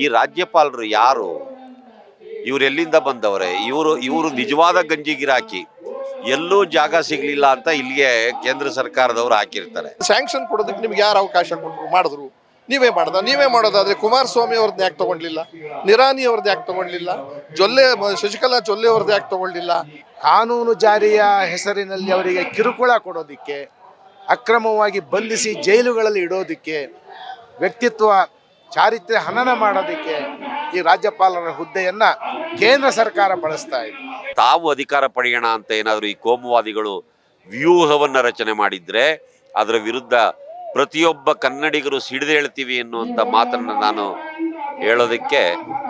ಈ ರಾಜ್ಯಪಾಲರು ಯಾರು? ಇವರೆಲ್ಲಿಂದ ಎಲ್ಲಿಂದ ಬಂದವರೇ? ಇವರು ಇವರು ನಿಜವಾದ ಗಂಜಿ ಗಿರಾಕಿ ಎಲ್ಲೂ ಜಾಗ ಸಿಗಲಿಲ್ಲ ಅಂತ ಇಲ್ಲಿಗೆ ಕೇಂದ್ರ ಸರ್ಕಾರದವರು ಹಾಕಿರ್ತಾರೆ. ಸ್ಯಾಂಕ್ಷನ್ ಕೊಡೋದಕ್ಕೆ ನಿಮ್ಗೆ ಯಾರು ಅವಕಾಶ ಕೊಟ್ಟರು ಮಾಡಿದ್ರು. ನೀವೇ ಮಾಡ್ದ ನೀವೇ ಮಾಡೋದಾದ್ರೆ ಕುಮಾರಸ್ವಾಮಿ ಅವ್ರದ್ದು ಯಾಕೆ ತಗೊಂಡ್ಲಿಲ್ಲ? ನಿರಾನಿ ಅವ್ರದ್ದು ಯಾಕೆ ತಗೊಂಡ್ಲಿಲ್ಲ? ಜೊಲ್ಲೆ ಶಶಿಕಲಾ ಜೊಲ್ಲೆ ಅವ್ರದ್ದು ಯಾಕೆ ತಗೊಂಡಿಲ್ಲ ಕಾನೂನು ಜಾರಿಯ ಹೆಸರಿನಲ್ಲಿ ಅವರಿಗೆ ಕಿರುಕುಳ ಕೊಡೋದಕ್ಕೆ ಅಕ್ರಮವಾಗಿ ಬಂಧಿಸಿ ಜೈಲುಗಳಲ್ಲಿ ಇಡೋದಕ್ಕೆ ವ್ಯಕ್ತಿತ್ವ ಚಾರಿತ್ರ್ಯ ಹನನ ಮಾಡೋದಕ್ಕೆ ಈ ರಾಜ್ಯಪಾಲರ ಹುದ್ದೆಯನ್ನ ಕೇಂದ್ರ ಸರ್ಕಾರ ಬಳಸ್ತಾ ಇದೆ. ತಾವು ಅಧಿಕಾರ ಪಡೆಯೋಣ ಅಂತ ಏನಾದರೂ ಈ ಕೋಮುವಾದಿಗಳು ವ್ಯೂಹವನ್ನು ರಚನೆ ಮಾಡಿದ್ರೆ ಅದರ ವಿರುದ್ಧ ಪ್ರತಿಯೊಬ್ಬ ಕನ್ನಡಿಗರು ಸಿಡಿದೇಳ್ತೀವಿ ಎನ್ನುವಂಥ ಮಾತನ್ನ ನಾನು ಹೇಳೋದಕ್ಕೆ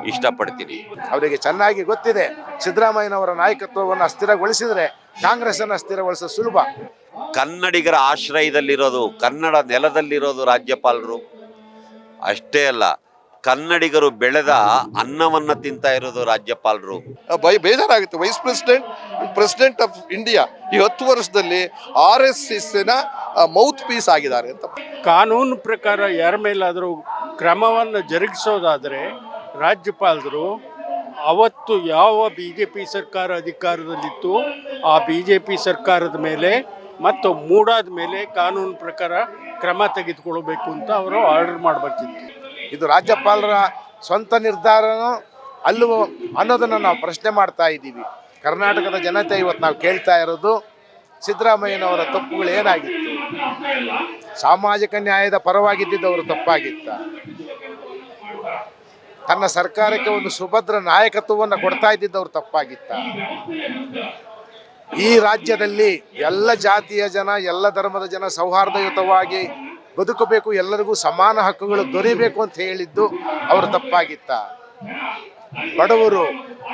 ಇಷ್ಟಪಡ್ತೀನಿ. ಅವರಿಗೆ ಚೆನ್ನಾಗಿ ಗೊತ್ತಿದೆ ಸಿದ್ದರಾಮಯ್ಯನವರ ನಾಯಕತ್ವವನ್ನು ಅಸ್ಥಿರಗೊಳಿಸಿದರೆ ಕಾಂಗ್ರೆಸ್ ಅನ್ನು ಅಸ್ಥಿರಗೊಳಿಸೋದು ಸುಲಭ. ಕನ್ನಡಿಗರ ಆಶ್ರಯದಲ್ಲಿರೋದು ಕನ್ನಡ ನೆಲದಲ್ಲಿರೋದು ರಾಜ್ಯಪಾಲರು. ಅಷ್ಟೇ ಅಲ್ಲ ಕನ್ನಡಿಗರು ಬೆಳೆದ ಅನ್ನವನ್ನ ತಿಂತಾ ಇರೋದು ರಾಜ್ಯಪಾಲರು. ಬೈ ಬೇಜಾರಾಗುತ್ತೆ. Vice president president of India ಈ ಹತ್ತು ವರ್ಷದಲ್ಲಿ ಆರ್ ಎಸ್ ಎಸ್ನ ಮೌತ್ ಪೀಸ್ ಆಗಿದ್ದಾರೆ ಅಂತ. ಕಾನೂನು ಪ್ರಕಾರ ಯಾರ ಮೇಲಾದರೂ ಕ್ರಮವನ್ನು ಜರುಗಿಸೋದಾದರೆ ರಾಜ್ಯಪಾಲರು ಅವತ್ತು ಯಾವ ಬಿ ಜೆ ಪಿ ಸರ್ಕಾರ ಅಧಿಕಾರದಲ್ಲಿತ್ತು ಆ ಬಿ ಜೆ ಪಿ ಸರ್ಕಾರದ ಮೇಲೆ ಮತ್ತು ಮೂಡಾದ ಮೇಲೆ ಕಾನೂನು ಪ್ರಕಾರ ಕ್ರಮ ತೆಗೆದುಕೊಳ್ಬೇಕು ಅಂತ ಅವರು ಆರ್ಡರ್ ಮಾಡಬೇಕಿತ್ತು ಇದು ರಾಜ್ಯಪಾಲರ ಸ್ವಂತ ನಿರ್ಧಾರನೋ ಅಲ್ಲವೋ ಅನ್ನೋದನ್ನು ನಾವು ಪ್ರಶ್ನೆ ಮಾಡ್ತಾ ಇದ್ದೀವಿ. ಕರ್ನಾಟಕದ ಜನತೆ ಇವತ್ತು ನಾವು ಕೇಳ್ತಾ ಇರೋದು ಸಿದ್ದರಾಮಯ್ಯನವರ ತಪ್ಪುಗಳು ಏನಾಗಿತ್ತು? ಸಾಮಾಜಿಕ ನ್ಯಾಯದ ಪರವಾಗಿದ್ದಿದ್ದವರು ತಪ್ಪಾಗಿತ್ತ? ತನ್ನ ಸರ್ಕಾರಕ್ಕೆ ಒಂದು ಸುಭದ್ರ ನಾಯಕತ್ವವನ್ನು ಕೊಡ್ತಾ ಇದ್ದಿದ್ದವರು ತಪ್ಪಾಗಿತ್ತ? ಈ ರಾಜ್ಯದಲ್ಲಿ ಎಲ್ಲ ಜಾತಿಯ ಜನ, ಎಲ್ಲ ಧರ್ಮದ ಜನ ಸೌಹಾರ್ದಯುತವಾಗಿ ಬದುಕಬೇಕು, ಎಲ್ಲರಿಗೂ ಸಮಾನ ಹಕ್ಕುಗಳು ದೊರೆಯಬೇಕು ಅಂತ ಹೇಳಿದ್ದು ಅವರು ತಪ್ಪಾಗಿತ್ತ. ಬಡವರು,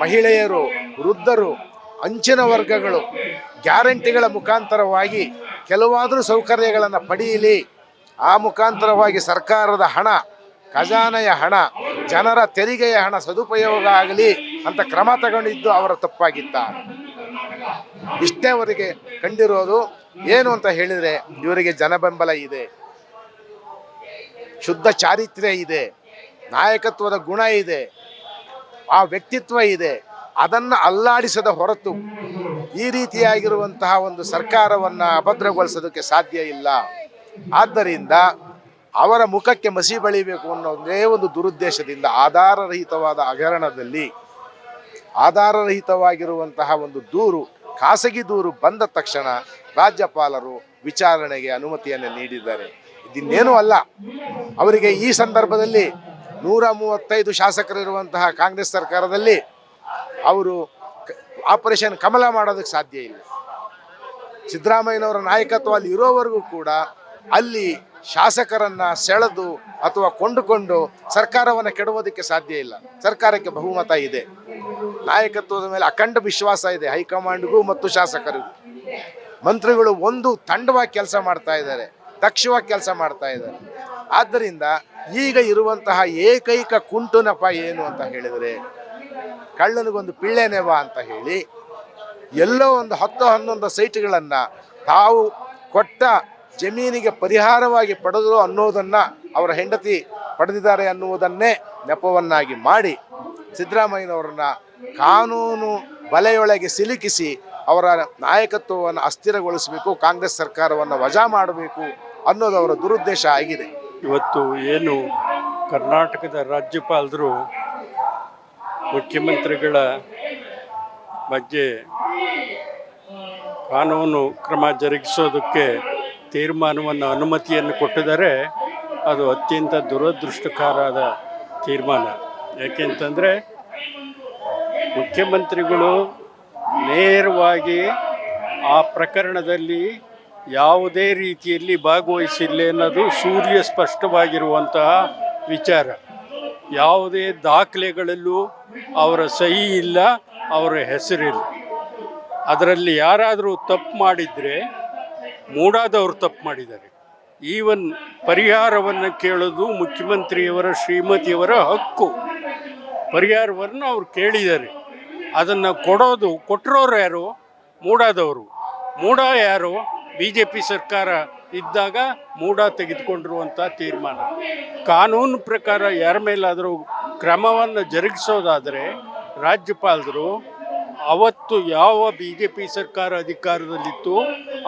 ಮಹಿಳೆಯರು, ವೃದ್ಧರು, ಅಂಚಿನ ವರ್ಗಗಳು ಗ್ಯಾರಂಟಿಗಳ ಮುಖಾಂತರವಾಗಿ ಕೆಲವಾದರೂ ಸೌಕರ್ಯಗಳನ್ನು ಪಡೆಯಲಿ ಆ ಮುಖಾಂತರವಾಗಿ ಸರ್ಕಾರದ ಹಣ, ಖಜಾನೆಯ ಹಣ, ಜನರ ತೆರಿಗೆಯ ಹಣ ಸದುಪಯೋಗ ಆಗಲಿ ಅಂತ ಕ್ರಮ ತಗೊಂಡಿದ್ದು ಅವರ ತಪ್ಪಾಗಿತ್ತ. ಇಷ್ಟೇ ಅವರಿಗೆ ಕಂಡಿರೋದು ಏನು ಅಂತ ಹೇಳಿದರೆ ಇವರಿಗೆ ಜನಬೆಂಬಲ ಇದೆ. ಶುದ್ಧ ಚಾರಿತ್ರ್ಯ ಇದೆ. ನಾಯಕತ್ವದ ಗುಣ ಇದೆ. ಆ ವ್ಯಕ್ತಿತ್ವ ಇದೆ. ಅದನ್ನು ಅಲ್ಲಾಡಿಸದ ಹೊರತು ಈ ರೀತಿಯಾಗಿರುವಂತಹ ಒಂದು ಸರ್ಕಾರವನ್ನು ಅಭದ್ರಗೊಳಿಸೋದಕ್ಕೆ ಸಾಧ್ಯ ಇಲ್ಲ. ಆದ್ದರಿಂದ ಅವರ ಮುಖಕ್ಕೆ ಮಸಿ ಬಳಿಬೇಕು ಅನ್ನೋ ಒಂದೇ ಒಂದು ದುರುದ್ದೇಶದಿಂದ, ಆಧಾರರಹಿತವಾದ ಹಗರಣದಲ್ಲಿ ಆಧಾರರಹಿತವಾಗಿರುವಂತಹ ಒಂದು ದೂರು, ಖಾಸಗಿ ದೂರು ಬಂದ ತಕ್ಷಣ ರಾಜ್ಯಪಾಲರು ವಿಚಾರಣೆಗೆ ಅನುಮತಿಯನ್ನು ನೀಡಿದ್ದಾರೆ. ಇದಿನ್ನೇನೂ ಅಲ್ಲ. ಅವರಿಗೆ ಈ ಸಂದರ್ಭದಲ್ಲಿ ನೂರ ಮೂವತ್ತೈದು ಶಾಸಕರಿರುವಂತಹ ಕಾಂಗ್ರೆಸ್ ಸರ್ಕಾರದಲ್ಲಿ ಅವರು ಆಪರೇಷನ್ ಕಮಲ ಮಾಡೋದಕ್ಕೆ ಸಾಧ್ಯ ಇಲ್ಲ. ಸಿದ್ದರಾಮಯ್ಯನವರ ನಾಯಕತ್ವ ಅಲ್ಲಿ ಇರೋವರೆಗೂ ಕೂಡ ಅಲ್ಲಿ ಶಾಸಕರನ್ನ ಸೆಳೆದು ಅಥವಾ ಕೊಂಡುಕೊಂಡು ಸರ್ಕಾರವನ್ನು ಕೆಡುವುದಕ್ಕೆ ಸಾಧ್ಯ ಇಲ್ಲ. ಸರ್ಕಾರಕ್ಕೆ ಬಹುಮತ ಇದೆ. ನಾಯಕತ್ವದ ಮೇಲೆ ಅಖಂಡ ವಿಶ್ವಾಸ ಇದೆ ಹೈಕಮಾಂಡ್ಗೂ ಮತ್ತು ಶಾಸಕರಿಗೂ. ಮಂತ್ರಿಗಳು ಒಂದು ತಂಡವಾಗಿ ಕೆಲಸ ಮಾಡ್ತಾ ಇದ್ದಾರೆ, ದಕ್ಷವಾಗಿ ಕೆಲಸ ಮಾಡ್ತಾ ಇದ್ದಾರೆ. ಆದ್ದರಿಂದ ಈಗ ಇರುವಂತಹ ಏಕೈಕ ಕುಂಟು ನೆಪ ಏನು ಅಂತ ಹೇಳಿದರೆ, ಕಳ್ಳನಿಗೊಂದು ಪಿಳ್ಳೆನೆವ ಅಂತ ಹೇಳಿ, ಎಲ್ಲೋ ಒಂದು ಹತ್ತು ಹನ್ನೊಂದು ಸೈಟ್ಗಳನ್ನು ತಾವು ಕೊಟ್ಟ ಜಮೀನಿಗೆ ಪರಿಹಾರವಾಗಿ ಪಡೆದರು ಅನ್ನೋದನ್ನು ಅವರ ಹೆಂಡತಿ ಪಡೆದಿದ್ದಾರೆ ಅನ್ನುವುದನ್ನೇ ನೆಪವನ್ನಾಗಿ ಮಾಡಿ ಸಿದ್ದರಾಮಯ್ಯನವರನ್ನ ಕಾನೂನು ಬಲೆಯೊಳಗೆ ಸಿಲುಕಿಸಿ ಅವರ ನಾಯಕತ್ವವನ್ನು ಅಸ್ಥಿರಗೊಳಿಸಬೇಕು, ಕಾಂಗ್ರೆಸ್ ಸರ್ಕಾರವನ್ನು ವಜಾ ಮಾಡಬೇಕು ಅನ್ನೋದು ಅವರ ದುರುದ್ದೇಶ ಆಗಿದೆ. ಇವತ್ತು ಏನು ಕರ್ನಾಟಕದ ರಾಜ್ಯಪಾಲರು ಮುಖ್ಯಮಂತ್ರಿಗಳ ಬಗ್ಗೆ ಕಾನೂನು ಕ್ರಮ ಜರುಗಿಸೋದಕ್ಕೆ ತೀರ್ಮಾನವನ್ನು ಅನುಮತಿಯನ್ನು ಕೊಟ್ಟಿದ್ದಾರೆ. ಅದು ಅತ್ಯಂತ ದುರದೃಷ್ಟಕರಾದ ತೀರ್ಮಾನ. ಯಾಕೆಂತಂದರೆ ಮುಖ್ಯಮಂತ್ರಿಗಳು ನೇರವಾಗಿ ಆ ಪ್ರಕರಣದಲ್ಲಿ ಯಾವುದೇ ರೀತಿಯಲ್ಲಿ ಭಾಗವಹಿಸಿಲ್ಲ ಅನ್ನೋದು ಸೂರ್ಯ ಸ್ಪಷ್ಟವಾಗಿರುವಂತಹ ವಿಚಾರ. ಯಾವುದೇ ದಾಖಲೆಗಳಲ್ಲೂ ಅವರ ಸಹಿ ಇಲ್ಲ, ಅವರ ಹೆಸರಿಲ್ಲ. ಅದರಲ್ಲಿ ಯಾರಾದರೂ ತಪ್ಪು ಮಾಡಿದರೆ, ಮೂಡಾದವರು ತಪ್ಪು ಮಾಡಿದ್ದಾರೆ. ಈವನ್ ಪರಿಹಾರವನ್ನು ಕೇಳೋದು ಮುಖ್ಯಮಂತ್ರಿಯವರ ಶ್ರೀಮತಿಯವರ ಹಕ್ಕು. ಪರಿಹಾರವನ್ನು ಅವ್ರು ಕೇಳಿದ್ದಾರೆ. ಅದನ್ನು ಕೊಡೋದು, ಕೊಟ್ಟಿರೋರು ಯಾರು? ಮೂಡಾದವರು. ಮೂಡ ಯಾರು? ಬಿ ಜೆ ಪಿ ಸರ್ಕಾರ ಇದ್ದಾಗ ಮೂಡ ತೆಗೆದುಕೊಂಡಿರುವಂಥ ತೀರ್ಮಾನ. ಕಾನೂನು ಪ್ರಕಾರ ಯಾರ ಮೇಲಾದರೂ ಕ್ರಮವನ್ನು ಜರುಗಿಸೋದಾದರೆ ರಾಜ್ಯಪಾಲರು ಅವತ್ತು ಯಾವ ಬಿ ಜೆ ಪಿ ಸರ್ಕಾರ ಅಧಿಕಾರದಲ್ಲಿತ್ತು,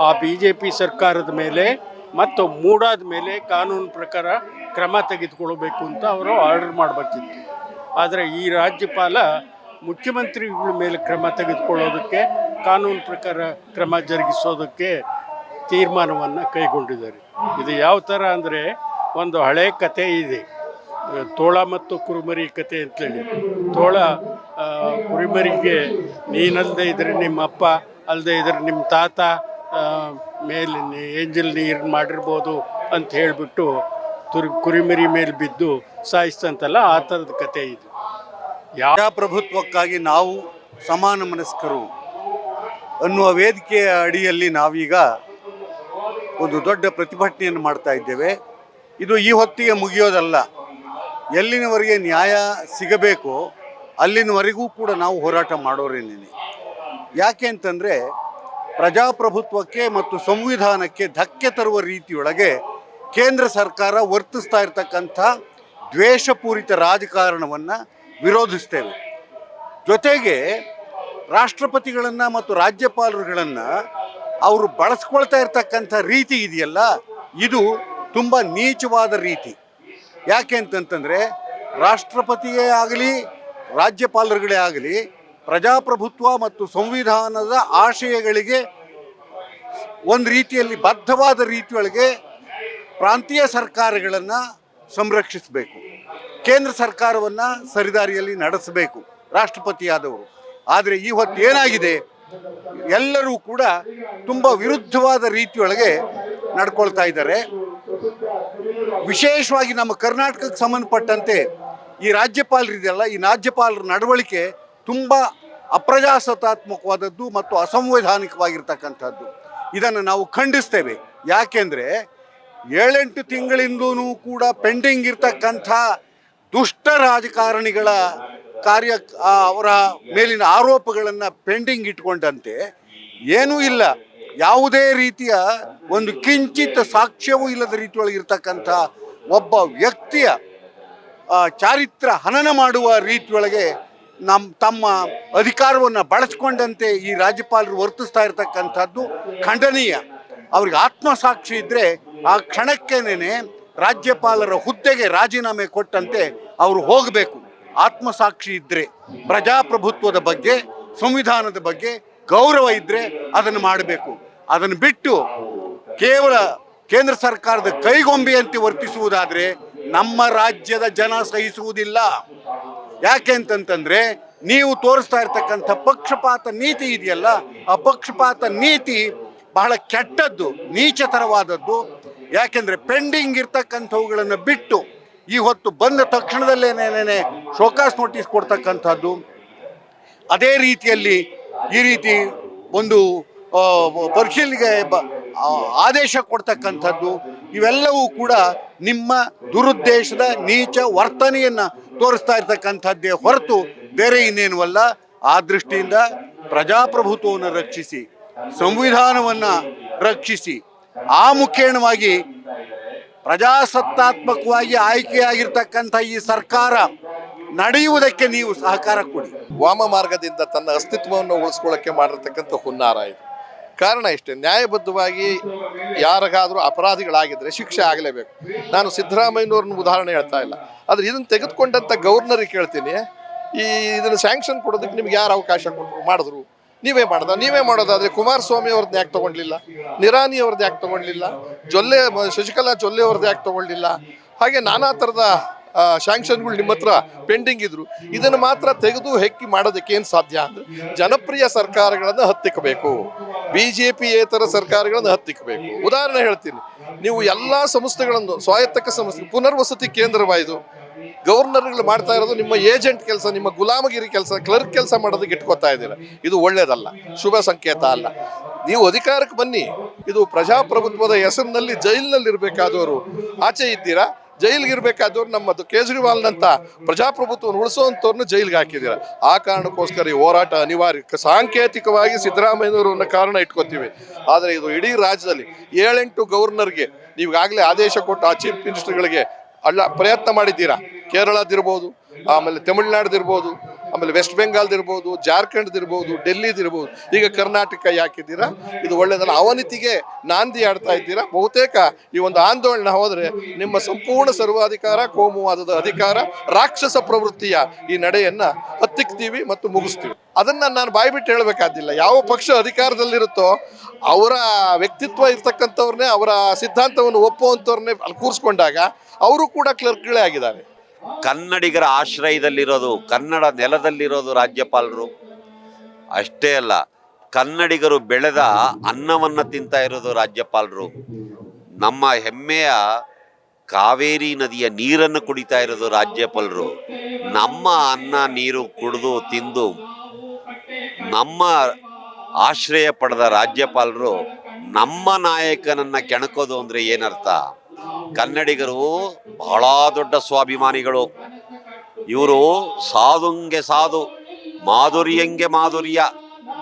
ಆ ಬಿ ಜೆ ಪಿ ಸರ್ಕಾರದ ಮೇಲೆ ಮತ್ತು ಮೂಡಾದ ಮೇಲೆ ಕಾನೂನು ಪ್ರಕಾರ ಕ್ರಮ ತೆಗೆದುಕೊಳ್ಬೇಕು ಅಂತ ಅವರು ಆರ್ಡರ್ ಮಾಡಬೇಕಿತ್ತು. ಆದರೆ ಈ ರಾಜ್ಯಪಾಲ ಮುಖ್ಯಮಂತ್ರಿಗಳ ಮೇಲೆ ಕ್ರಮ ತೆಗೆದುಕೊಳ್ಳೋದಕ್ಕೆ, ಕಾನೂನು ಪ್ರಕಾರ ಕ್ರಮ ಜರುಗಿಸೋದಕ್ಕೆ ತೀರ್ಮಾನವನ್ನು ಕೈಗೊಂಡಿದ್ದಾರೆ. ಇದು ಯಾವ ಥರ ಅಂದರೆ ಒಂದು ಹಳೆ ಕತೆ ಇದೆ. ತೋಳ ಮತ್ತು ಕುರುಮರಿ ಕತೆ ಅಂತೇಳಿ. ತೋಳ ಕುರಿಮರಿಗೆ ನೀನಲ್ಲದೆ ಇದ್ರೆ ನಿಮ್ಮ ಅಪ್ಪ ಅಲ್ಲದೆ ಇದ್ರೆ ನಿಮ್ಮ ತಾತ ಮೇಲೆ ಏಂಜಲ್ ನೀರು ಮಾಡಿರ್ಬೋದು ಅಂತ ಹೇಳಿಬಿಟ್ಟು ತುರಿ, ಕುರಿಮರಿ ಮೇಲೆ ಬಿದ್ದು ಸಾಯಿಸ್ತಂತಲ್ಲ ಆ ಥರದ ಕತೆ ಇದು. ಯಾವ ಪ್ರಜಾಪ್ರಭುತ್ವಕ್ಕಾಗಿ ನಾವು ಸಮಾನ ಮನಸ್ಕರು ಅನ್ನುವ ವೇದಿಕೆಯ ಅಡಿಯಲ್ಲಿ ನಾವೀಗ ಒಂದು ದೊಡ್ಡ ಪ್ರತಿಭಟನೆಯನ್ನು ಮಾಡ್ತಾ ಇದ್ದೇವೆ. ಇದು ಈ ಹೊತ್ತಿಗೆ ಮುಗಿಯೋದಲ್ಲ. ಎಲ್ಲಿನವರೆಗೆ ನ್ಯಾಯ ಸಿಗಬೇಕೋ ಅಲ್ಲಿನವರೆಗೂ ಕೂಡ ನಾವು ಹೋರಾಟ ಮಾಡೋರೇನೇನೆ ಯಾಕೆ ಅಂತಂದರೆ ಪ್ರಜಾಪ್ರಭುತ್ವಕ್ಕೆ ಮತ್ತು ಸಂವಿಧಾನಕ್ಕೆ ಧಕ್ಕೆ ತರುವ ರೀತಿಯೊಳಗೆ ಕೇಂದ್ರ ಸರ್ಕಾರ ವರ್ತಿಸ್ತಾ ಇರತಕ್ಕಂಥ ದ್ವೇಷಪೂರಿತ ರಾಜಕಾರಣವನ್ನು ವಿರೋಧಿಸ್ತೇವೆ. ಜೊತೆಗೆ ರಾಷ್ಟ್ರಪತಿಗಳನ್ನು ಮತ್ತು ರಾಜ್ಯಪಾಲರುಗಳನ್ನು ಅವರು ಬಳಸ್ಕೊಳ್ತಾ ಇರ್ತಕ್ಕಂಥ ರೀತಿ ಇದೆಯಲ್ಲ, ಇದು ತುಂಬ ನೀಚವಾದ ರೀತಿ. ಯಾಕೆ ಅಂತಂತಂದರೆ ರಾಷ್ಟ್ರಪತಿಯೇ ಆಗಲಿ, ರಾಜ್ಯಪಾಲರುಗಳೇ ಆಗಲಿ, ಪ್ರಜಾಪ್ರಭುತ್ವ ಮತ್ತು ಸಂವಿಧಾನದ ಆಶಯಗಳಿಗೆ ಒಂದು ರೀತಿಯಲ್ಲಿ ಬದ್ಧವಾದ ರೀತಿಯೊಳಗೆ ಪ್ರಾಂತೀಯ ಸರ್ಕಾರಗಳನ್ನು ಸಂರಕ್ಷಿಸಬೇಕು. ಕೇಂದ್ರ ಸರ್ಕಾರವನ್ನು ಸರಿದಾರಿಯಲ್ಲಿ ನಡೆಸಬೇಕು, ರಾಷ್ಟ್ರಪತಿಯಾದವರು. ಆದರೆ ಈ ಹೊತ್ತು ಏನಾಗಿದೆ? ಎಲ್ಲರೂ ಕೂಡ ತುಂಬ ವಿರುದ್ಧವಾದ ರೀತಿಯೊಳಗೆ ನಡ್ಕೊಳ್ತಾ ಇದ್ದಾರೆ. ವಿಶೇಷವಾಗಿ ನಮ್ಮ ಕರ್ನಾಟಕಕ್ಕೆ ಸಂಬಂಧಪಟ್ಟಂತೆ ಈ ರಾಜ್ಯಪಾಲರಿದೆಯಲ್ಲ, ಈ ರಾಜ್ಯಪಾಲರ ನಡವಳಿಕೆ ತುಂಬ ಅಪ್ರಜಾಸತ್ತಾತ್ಮಕವಾದದ್ದು ಮತ್ತು ಅಸಂವಿಧಾನಿಕವಾಗಿರ್ತಕ್ಕಂಥದ್ದು. ಇದನ್ನು ನಾವು ಖಂಡಿಸ್ತೇವೆ. ಯಾಕೆಂದರೆ ಏಳೆಂಟು ತಿಂಗಳಿಂದೂ ಕೂಡ ಪೆಂಡಿಂಗ್ ಇರ್ತಕ್ಕಂಥ ದುಷ್ಟ ರಾಜಕಾರಣಿಗಳ ಕಾರ್ಯ ಅವರ ಮೇಲಿನ ಆರೋಪಗಳನ್ನು ಪೆಂಡಿಂಗ್ ಇಟ್ಕೊಂಡಂತೆ, ಏನೂ ಇಲ್ಲ. ಯಾವುದೇ ರೀತಿಯ ಒಂದು ಕಿಂಚಿತ್ ಸಾಕ್ಷ್ಯವೂ ಇಲ್ಲದ ರೀತಿಯೊಳಗೆ ಇರತಕ್ಕಂಥ ಒಬ್ಬ ವ್ಯಕ್ತಿಯ ಚಾರಿತ್ರ ಹನನ ಮಾಡುವ ರೀತಿಯೊಳಗೆ ನಮ್ಮ ತಮ್ಮ ಅಧಿಕಾರವನ್ನು ಬಳಸ್ಕೊಂಡಂತೆ ಈ ರಾಜ್ಯಪಾಲರು ವರ್ತಿಸ್ತಾ ಇರತಕ್ಕಂಥದ್ದು ಖಂಡನೀಯ. ಅವ್ರಿಗೆ ಆತ್ಮಸಾಕ್ಷಿ ಇದ್ದರೆ ಆ ಕ್ಷಣಕ್ಕೇನೆ ರಾಜ್ಯಪಾಲರ ಹುದ್ದೆಗೆ ರಾಜೀನಾಮೆ ಕೊಟ್ಟಂತೆ ಅವರು ಹೋಗಬೇಕು. ಆತ್ಮಸಾಕ್ಷಿ ಇದ್ದರೆ ಪ್ರಜಾಪ್ರಭುತ್ವದ ಬಗ್ಗೆ, ಸಂವಿಧಾನದ ಬಗ್ಗೆ ಗೌರವ ಇದ್ದರೆ ಅದನ್ನು ಮಾಡಬೇಕು. ಅದನ್ನು ಬಿಟ್ಟು ಕೇವಲ ಕೇಂದ್ರ ಸರ್ಕಾರದ ಕೈಗೊಂಬೆಯಂತೆ ವರ್ತಿಸುವುದಾದರೆ ನಮ್ಮ ರಾಜ್ಯದ ಜನ ಸಹಿಸುವುದಿಲ್ಲ. ಯಾಕೆ ಅಂತಂತಂದ್ರೆ ನೀವು ತೋರಿಸ್ತಾ ಇರ್ತಕ್ಕಂಥ ಪಕ್ಷಪಾತ ನೀತಿ ಇದೆಯಲ್ಲ, ಆ ಪಕ್ಷಪಾತ ನೀತಿ ಬಹಳ ಕೆಟ್ಟದ್ದು, ನೀಚತರವಾದದ್ದು. ಯಾಕೆಂದ್ರೆ ಪೆಂಡಿಂಗ್ ಇರ್ತಕ್ಕಂಥವುಗಳನ್ನು ಬಿಟ್ಟು ಈ ಹೊತ್ತು ಬಂದ ತಕ್ಷಣದಲ್ಲೇನೇನೇ ಶೋಕಾಸ್ ನೋಟಿಸ್ ಕೊಡ್ತಕ್ಕಂಥದ್ದು. ಅದೇ ರೀತಿಯಲ್ಲಿ ಈ ರೀತಿ ಒಂದು ಪರಿಶೀಲನೆಗೆ ಆದೇಶ ಕೊಡ್ತಕ್ಕಂಥದ್ದು. ಇವೆಲ್ಲವೂ ಕೂಡ ನಿಮ್ಮ ದುರುದ್ದೇಶದ ನೀಚ ವರ್ತನೆಯನ್ನು ತೋರಿಸ್ತಾ ಇರ್ತಕ್ಕಂಥದ್ದೇ ಹೊರತು ಬೇರೆ ಇನ್ನೇನು ಅಲ್ಲ. ಆ ದೃಷ್ಟಿಯಿಂದ ಪ್ರಜಾಪ್ರಭುತ್ವವನ್ನು ರಕ್ಷಿಸಿ, ಸಂವಿಧಾನವನ್ನು ರಕ್ಷಿಸಿ ಆ ಮುಖೇಣವಾಗಿ ಪ್ರಜಾಸತ್ತಾತ್ಮಕವಾಗಿ ಆಯ್ಕೆಯಾಗಿರ್ತಕ್ಕಂಥ ಈ ಸರ್ಕಾರ ನಡೆಯುವುದಕ್ಕೆ ನೀವು ಸಹಕಾರ ಕೊಡಿ. ವಾಮ ಮಾರ್ಗದಿಂದ ತನ್ನ ಅಸ್ತಿತ್ವವನ್ನು ಉಳಿಸ್ಕೊಳ್ಳೋಕ್ಕೆ ಮಾಡಿರ್ತಕ್ಕಂಥ ಹುನ್ನಾರ ಇದು. ಕಾರಣ ಇಷ್ಟೇ, ನ್ಯಾಯಬದ್ಧವಾಗಿ ಯಾರಿಗಾದರೂ ಅಪರಾಧಿಗಳಾಗಿದ್ದರೆ ಶಿಕ್ಷೆ ಆಗಲೇಬೇಕು. ನಾನು ಸಿದ್ದರಾಮಯ್ಯನವ್ರನ್ನ ಉದಾಹರಣೆ ಹೇಳ್ತಾ ಇಲ್ಲ. ಆದರೆ ಇದನ್ನು ತೆಗೆದುಕೊಂಡಂಥ ಗವರ್ನರಿಗೆ ಕೇಳ್ತೀನಿ, ಈ ಇದನ್ನು ಸ್ಯಾಂಕ್ಷನ್ ಕೊಡೋದಕ್ಕೆ ನಿಮ್ಗೆ ಯಾರು ಅವಕಾಶ ಕೊಟ್ಟರು ಮಾಡಿದ್ರು? ನೀವೇ ಮಾಡ್ದ, ನೀವೇ ಮಾಡೋದಾದ್ರೆ ಕುಮಾರಸ್ವಾಮಿ ಅವ್ರದ್ದು ಯಾಕೆ ತಗೊಂಡ್ಲಿಲ್ಲ ನಿರಾನಿ ಅವ್ರದ್ದು ಯಾಕೆ ತಗೊಂಡ್ಲಿಲ್ಲ ಜೊಲ್ಲೆ, ಶಶಿಕಲಾ ಜೊಲ್ಲೆ ಅವ್ರದ್ದು ಯಾಕೆ ತಗೊಂಡಿಲ್ಲ? ಹಾಗೆ ನಾನಾ ಥರದ ಶಾಂಕ್ಷನ್ಗಳು ನಿಮ್ಮ ಹತ್ರ ಪೆಂಡಿಂಗ್ ಇದ್ರು. ಇದನ್ನು ಮಾತ್ರ ತೆಗೆದು ಹೆಕ್ಕಿ ಮಾಡೋದಕ್ಕೆ ಏನು ಸಾಧ್ಯ ಅಂದ್ರೆ ಜನಪ್ರಿಯ ಸರ್ಕಾರಗಳನ್ನು ಹತ್ತಿಕ್ಕಬೇಕು ಬಿ ಜೆ ಪಿಯೇತರ ಸರ್ಕಾರಗಳನ್ನು ಹತ್ತಿಕ್ಕಬೇಕು ಉದಾಹರಣೆ ಹೇಳ್ತೀನಿ. ನೀವು ಎಲ್ಲ ಸಂಸ್ಥೆಗಳನ್ನು ಸ್ವಾಯತ್ತಕ ಸಂಸ್ಥೆ, ಪುನರ್ವಸತಿ ಕೇಂದ್ರವಾಯಿತು ಗವರ್ನರ್ಗಳು ಮಾಡ್ತಾ ಇರೋದು ನಿಮ್ಮ ಏಜೆಂಟ್ ಕೆಲಸ, ನಿಮ್ಮ ಗುಲಾಮಗಿರಿ ಕೆಲಸ, ಕ್ಲರ್ಕ್ ಕೆಲಸ ಮಾಡೋದಕ್ಕೆ ಇಟ್ಕೋತಾ ಇದ್ದೀರಾ. ಇದು ಒಳ್ಳೇದಲ್ಲ, ಶುಭ ಸಂಕೇತ ಅಲ್ಲ. ನೀವು ಅಧಿಕಾರಕ್ಕೆ ಬನ್ನಿ, ಇದು ಪ್ರಜಾಪ್ರಭುತ್ವದ ಹೆಸರಿನಲ್ಲಿ ಜೈಲಿನಲ್ಲಿ ಇರಬೇಕಾದವರು ಆಚೆ ಇದ್ದೀರಾ? ಜೈಲಿಗೆ ಇರಬೇಕಾದವ್ರು ನಮ್ಮದು ಕೇಜ್ರಿವಾಲ್ನಂತ ಪ್ರಜಾಪ್ರಭುತ್ವವನ್ನು ಉಳಿಸುವಂಥವ್ರನ್ನ ಜೈಲಿಗೆ ಹಾಕಿದ್ದೀರಾ? ಆ ಕಾರಣಕ್ಕೋಸ್ಕರ ಈ ಹೋರಾಟ ಅನಿವಾರ್ಯ, ಸಾಂಕೇತಿಕವಾಗಿ ಸಿದ್ದರಾಮಯ್ಯನವರನ್ನ ಕಾರಣ ಇಟ್ಕೋತೀವಿ. ಆದರೆ ಇದು ಇಡೀ ರಾಜ್ಯದಲ್ಲಿ ಏಳೆಂಟು ಗವರ್ನರ್ಗೆ ನೀವಾಗಲೇ ಆದೇಶ ಕೊಟ್ಟು ಆ ಚೀಫ್ ಮಿನಿಸ್ಟರ್ಗಳಿಗೆ ಅಲ್ಲ ಪ್ರಯತ್ನ ಮಾಡಿದ್ದೀರಾ? ಕೇರಳದಿರ್ಬೋದು ಆಮೇಲೆ ತಮಿಳ್ನಾಡ್ದಿರ್ಬೋದು ಆಮೇಲೆ ವೆಸ್ಟ್ ಬೆಂಗಾಲ್ದಿರ್ಬೋದು ಜಾರ್ಖಂಡ್ದಿರ್ಬೋದು ಡೆಲ್ಲಿದಿರ್ಬೋದು ಈಗ ಕರ್ನಾಟಕ ಯಾಕಿದ್ದೀರಾ ಇದು ಒಳ್ಳೆಯದಲ್ಲ ಅವನತಿಗೆ ನಾಂದಿ ಆಡ್ತಾ ಇದ್ದೀರಾ? ಬಹುತೇಕ ಈ ಒಂದು ಆಂದೋಲನ ಹೋದರೆ ನಿಮ್ಮ ಸಂಪೂರ್ಣ ಸರ್ವಾಧಿಕಾರ, ಕೋಮುವಾದದ ಅಧಿಕಾರ, ರಾಕ್ಷಸ ಪ್ರವೃತ್ತಿಯ ಈ ನಡೆಯನ್ನ ಹತ್ತಿಕ್ತೀವಿ ಮತ್ತು ಮುಗಿಸ್ತೀವಿ. ಅದನ್ನ ನಾನು ಬಾಯ್ಬಿಟ್ಟು ಹೇಳಬೇಕಾದಿಲ್ಲ. ಯಾವ ಪಕ್ಷ ಅಧಿಕಾರದಲ್ಲಿರುತ್ತೋ ಅವರ ವ್ಯಕ್ತಿತ್ವ ಇರ್ತಕ್ಕಂಥವ್ರನ್ನೇ, ಅವರ ಸಿದ್ಧಾಂತವನ್ನು ಒಪ್ಪುವಂಥವ್ರನ್ನೇ ಅಲ್ಲಿ ಕೂರಿಸ್ಕೊಂಡಾಗ ಅವರು ಕೂಡ ಕ್ಲರ್ಕ್ಗಳೇ ಆಗಿದ್ದಾರೆ. ಕನ್ನಡಿಗರ ಆಶ್ರಯದಲ್ಲಿರೋದು, ಕನ್ನಡ ನೆಲದಲ್ಲಿರೋದು ರಾಜ್ಯಪಾಲರು. ಅಷ್ಟೇ ಅಲ್ಲ, ಕನ್ನಡಿಗರು ಬೆಳೆದ ಅನ್ನವನ್ನ ತಿಂತಾ ಇರೋದು ರಾಜ್ಯಪಾಲರು. ನಮ್ಮ ಹೆಮ್ಮೆಯ ಕಾವೇರಿ ನದಿಯ ನೀರನ್ನು ಕುಡಿತಾ ಇರೋದು ರಾಜ್ಯಪಾಲರು. ನಮ್ಮ ಅನ್ನ, ನೀರು ಕುಡಿದು, ತಿಂದು ನಮ್ಮ ಆಶ್ರಯ ಪಡೆದ ರಾಜ್ಯಪಾಲರು ನಮ್ಮ ನಾಯಕನನ್ನ ಕೆಣಕೋದು ಅಂದ್ರೆ ಏನರ್ಥ? ಕನ್ನಡಿಗರು ಬಹಳ ದೊಡ್ಡ ಸ್ವಾಭಿಮಾನಿಗಳು. ಇವರು ಸಾಧುಂಗೆ ಸಾಧು, ಮಾಧುರ್ಯಂಗೆ ಮಾಧುರ್ಯ,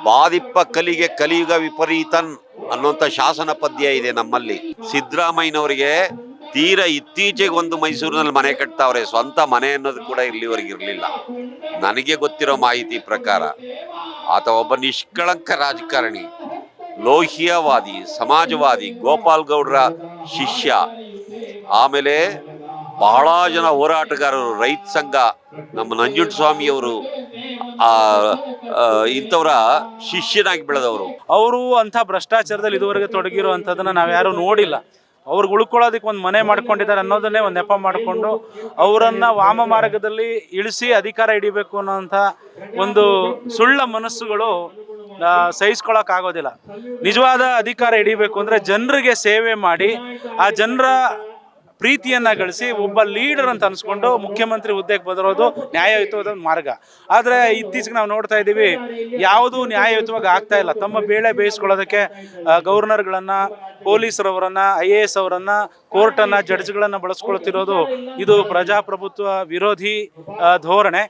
ಬಾದಿಪ್ಪ ಕಲಿಗೆ ಕಲಿಯುಗ ವಿಪರೀತನ್ ಅನ್ನುವಂಥ ಶಾಸನ ಪದ್ಯ ಇದೆ ನಮ್ಮಲ್ಲಿ. ಸಿದ್ದರಾಮಯ್ಯನವರಿಗೆ ತೀರ ಇತ್ತೀಚೆಗೆ ಒಂದು ಮೈಸೂರಿನಲ್ಲಿ ಮನೆ ಕಟ್ತಾವ್ರೆ, ಸ್ವಂತ ಮನೆ ಅನ್ನೋದು ಕೂಡ ಇಲ್ಲಿವರೆಗೆ ಇರಲಿಲ್ಲ. ನನಗೆ ಗೊತ್ತಿರೋ ಮಾಹಿತಿ ಪ್ರಕಾರ ಆತ ಒಬ್ಬ ನಿಷ್ಕಳಂಕ ರಾಜಕಾರಣಿ, ಲೋಹಿಯವಾದಿ, ಸಮಾಜವಾದಿ, ಗೋಪಾಲ್ ಗೌಡ್ರ ಶಿಷ್ಯ ಆಮೇಲೆ ಬಹಳ ಜನ ಹೋರಾಟಗಾರರು, ರೈತ ಸಂಘ, ನಮ್ಮ ನಂಜುಂಡ ಸ್ವಾಮಿಯವರು ಇಂಥವರ ಶಿಷ್ಯನಾಗಿ ಬೆಳೆದವರು. ಅವರು ಅಂಥ ಭ್ರಷ್ಟಾಚಾರದಲ್ಲಿ ಇದುವರೆಗೆ ತೊಡಗಿರೋ ಅಂಥದ್ದನ್ನ ನಾವು ಯಾರು ನೋಡಿಲ್ಲ. ಅವ್ರಿಗೆ ಉಳ್ಕೊಳ್ಳೋದಕ್ಕೆ ಒಂದು ಮನೆ ಮಾಡ್ಕೊಂಡಿದ್ದಾರೆ ಅನ್ನೋದನ್ನೇ ಒಂದು ನೆಪ ಮಾಡಿಕೊಂಡು ಅವರನ್ನು ವಾಮ ಮಾರ್ಗದಲ್ಲಿ ಇಳಿಸಿ ಅಧಿಕಾರ ಹಿಡಿಬೇಕು ಅನ್ನೋಂಥ ಒಂದು ಸುಳ್ಳ ಮನಸ್ಸುಗಳು ಸಹಿಸ್ಕೊಳಕ್ಕಾಗೋದಿಲ್ಲ ನಿಜವಾದ ಅಧಿಕಾರ ಹಿಡಿಬೇಕು ಅಂದರೆ ಜನರಿಗೆ ಸೇವೆ ಮಾಡಿ, ಆ ಜನರ ಪ್ರೀತಿಯನ್ನ ಗಳಿಸಿ ಒಬ್ಬ ಲೀಡರ್ ಅಂತ ಅನ್ಸ್ಕೊಂಡು ಮುಖ್ಯಮಂತ್ರಿ ಹುದ್ದೆಗೆ ಬದಲೋದು ನ್ಯಾಯಯುತವಾದ ಮಾರ್ಗ. ಆದರೆ ಇತ್ತೀಚೆಗೆ ನಾವು ನೋಡ್ತಾ ಇದ್ದೀವಿ, ಯಾವುದು ನ್ಯಾಯಯುತವಾಗಿ ಆಗ್ತಾ ಇಲ್ಲ. ತಮ್ಮ ಬೇಳೆ ಬೇಯಿಸ್ಕೊಳ್ಳೋದಕ್ಕೆ ಗವರ್ನರ್ಗಳನ್ನ ಪೊಲೀಸರವರನ್ನ ಐ ಎ ಎಸ್ ಅವರನ್ನ, ಕೋರ್ಟನ್ನು ಜಡ್ಜ್ಗಳನ್ನ ಬಳಸ್ಕೊಳ್ತಿರೋದು ಇದು ಪ್ರಜಾಪ್ರಭುತ್ವ ವಿರೋಧಿ ಧೋರಣೆ.